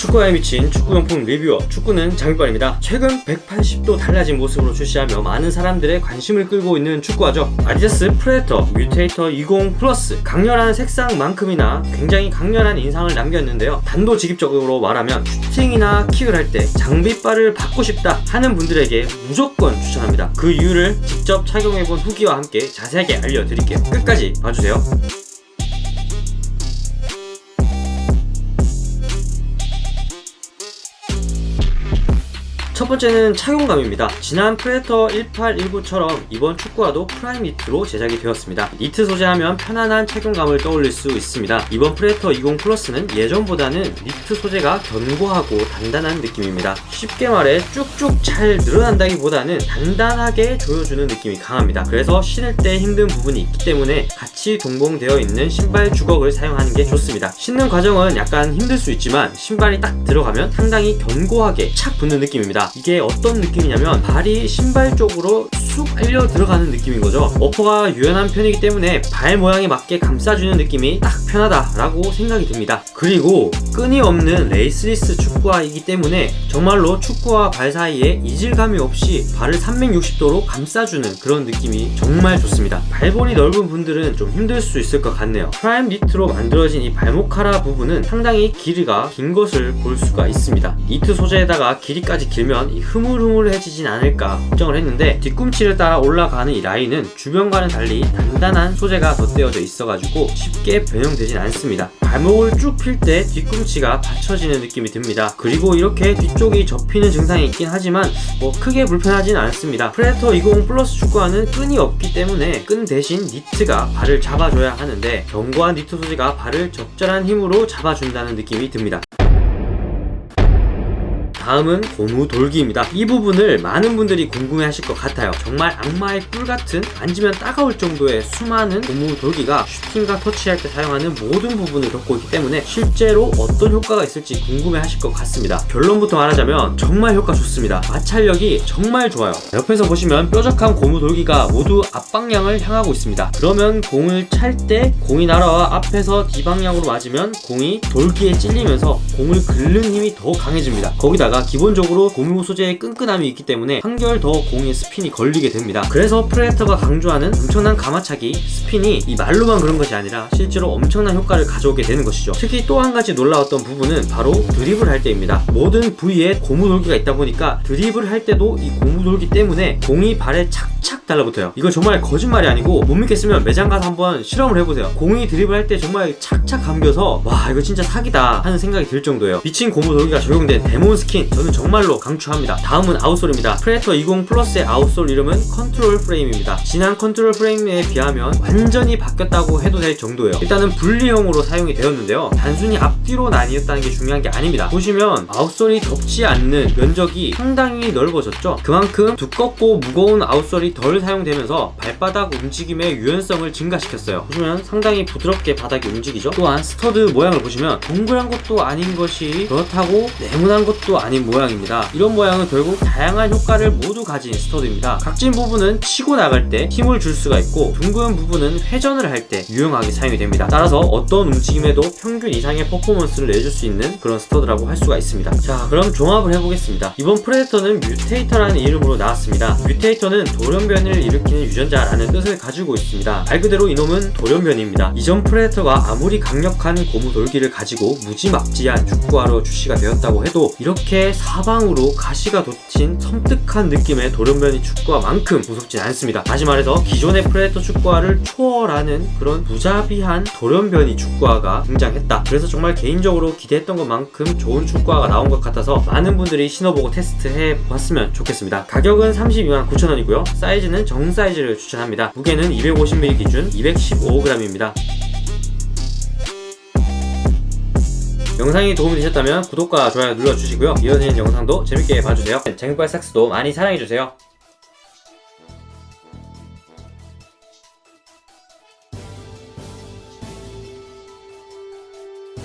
축구에 미친 축구용품 리뷰어 축구는 장비빨입니다. 최근 180도 달라진 모습으로 출시하며 많은 사람들의 관심을 끌고 있는 축구화죠. 아디다스 프레데터 뮤테이터 20 플러스 강렬한 색상만큼이나 굉장히 강렬한 인상을 남겼는데요. 단도직입적으로 말하면 슈팅이나 킥을 할 때 장비빨을 받고 싶다 하는 분들에게 무조건 추천합니다. 그 이유를 직접 착용해본 후기와 함께 자세하게 알려드릴게요. 끝까지 봐주세요. 첫 번째는 착용감입니다. 지난 프레터 1819처럼 이번 축구화도 프라임 니트로 제작이 되었습니다. 니트 소재하면 편안한 착용감을 떠올릴 수 있습니다. 이번 프레터 20 플러스는 예전보다는 니트 소재가 견고하고 단단한 느낌입니다. 쉽게 말해 쭉쭉 잘 늘어난다기보다는 단단하게 조여주는 느낌이 강합니다. 그래서 신을 때 힘든 부분이 있기 때문에 같이 동봉되어 있는 신발 주걱을 사용하는 게 좋습니다. 신는 과정은 약간 힘들 수 있지만 신발이 딱 들어가면 상당히 견고하게 착 붙는 느낌입니다. 이게 어떤 느낌이냐면 발이 신발 쪽으로 쑥 빨려 들어가는 느낌인 거죠. 어퍼가 유연한 편이기 때문에 발 모양에 맞게 감싸주는 느낌이 딱 편하다라고 생각이 듭니다. 그리고 끊임없는 레이스리스 축구화이기 때문에 정말로 축구와 발 사이에 이질감이 없이 발을 360도로 감싸주는 그런 느낌이 정말 좋습니다. 발볼이 넓은 분들은 좀 힘들 수 있을 것 같네요. 프라임 니트로 만들어진 이 발목 카라 부분은 상당히 길이가 긴 것을 볼 수가 있습니다. 니트 소재에다가 길이까지 길면 이 흐물흐물해지진 않을까 걱정을 했는데 뒤꿈치를 따라 올라가는 이 라인은 주변과는 달리 단단한 소재가 덧대어져 있어가지고 쉽게 변형되진 않습니다. 발목을 쭉 필 때 뒤꿈치가 받쳐지는 느낌이 듭니다. 그리고 이렇게 뒤쪽이 접히는 증상이 있긴 하지만 뭐 크게 불편하진 않습니다. 프레터 20 플러스 축구화는 끈이 없기 때문에 끈 대신 니트가 발을 잡아줘야 하는데 견고한 니트 소재가 발을 적절한 힘으로 잡아준다는 느낌이 듭니다. 다음은 고무 돌기입니다. 이 부분을 많은 분들이 궁금해 하실 것 같아요. 정말 악마의 뿔 같은 만지면 따가울 정도의 수많은 고무 돌기가 슈팅과 터치할 때 사용하는 모든 부분을 겪고 있기 때문에 실제로 어떤 효과가 있을지 궁금해 하실 것 같습니다. 결론부터 말하자면 정말 효과 좋습니다. 마찰력이 정말 좋아요. 옆에서 보시면 뾰족한 고무 돌기가 모두 앞방향을 향하고 있습니다. 그러면 공을 찰 때 공이 날아와 앞에서 뒤방향으로 맞으면 공이 돌기에 찔리면서 공을 긁는 힘이 더 강해집니다. 거기다 가 기본적으로 고무 소재의 끈끈함이 있기 때문에 한결 더 공에 스핀이 걸리게 됩니다. 그래서 프레데터가 강조하는 엄청난 가마차기 스핀이 이 말로만 그런 것이 아니라 실제로 엄청난 효과를 가져오게 되는 것이죠. 특히 또 한 가지 놀라웠던 부분은 바로 드리블 할 때입니다. 모든 부위에 고무 돌기가 있다 보니까 드리블 할 때도 이 고무 돌기 때문에 공이 발에 착착 달라붙어요. 이거 정말 거짓말이 아니고 못 믿겠으면 매장 가서 한번 실험을 해보세요. 공이 드리블 할때 정말 착착 감겨서 와 이거 진짜 사기다 하는 생각이 들 정도예요. 미친 고무 돌기가 적용된 데몬 스킨 저는 정말로 강추합니다. 다음은 아웃솔입니다. 프레터 20 플러스의 아웃솔 이름은 컨트롤 프레임입니다. 지난 컨트롤 프레임에 비하면 완전히 바뀌었다고 해도 될 정도예요. 일단은 분리형으로 사용이 되었는데요. 단순히 앞뒤로 나뉘었다는 게 중요한 게 아닙니다. 보시면 아웃솔이 덮지 않는 면적이 상당히 넓어졌죠. 그만큼 두껍고 무거운 아웃솔이 덜 사용되면서 발바닥 움직임의 유연성을 증가시켰어요. 보시면 상당히 부드럽게 바닥이 움직이죠. 또한 스터드 모양을 보시면 동그란 것도 아닌 것이 그렇다고 네모난 것도 아닌 모양입니다. 이런 모양은 결국 다양한 효과를 모두 가진 스터드입니다. 각진 부분은 치고 나갈 때 힘을 줄 수가 있고 둥근 부분은 회전을 할 때 유용하게 사용이 됩니다. 따라서 어떤 움직임에도 평균 이상의 퍼포먼스를 내줄 수 있는 그런 스터드라고 할 수가 있습니다. 자, 그럼 종합을 해보겠습니다. 이번 프레데터는 뮤테이터라는 이름으로 나왔습니다. 뮤테이터는 돌연변이를 일으키는 유전자라는 뜻을 가지고 있습니다. 말 그대로 이놈은 돌연변이입니다. 이전 프레데터가 아무리 강력한 고무 돌기를 가지고 무지막지한 축구화로 출시가 되었다고 해도 이렇게 사방으로 가시가 돋친 섬뜩한 느낌의 돌연변이 축구화만큼 무섭진 않습니다. 다시 말해서 기존의 프레데터 축구화를 초월하는 그런 무자비한 돌연변이 축구화가 등장했다. 그래서 정말 개인적으로 기대했던 것만큼 좋은 축구화가 나온 것 같아서 많은 분들이 신어보고 테스트해 보았으면 좋겠습니다. 가격은 32만 9천 원이고요. 사이즈는 정 사이즈를 추천합니다. 무게는 250ml 기준 215g입니다. 영상이 도움이 되셨다면 구독과 좋아요 눌러주시고요. 이어지는 영상도 재밌게 봐주세요. 쟁발 삭스도 많이 사랑해주세요.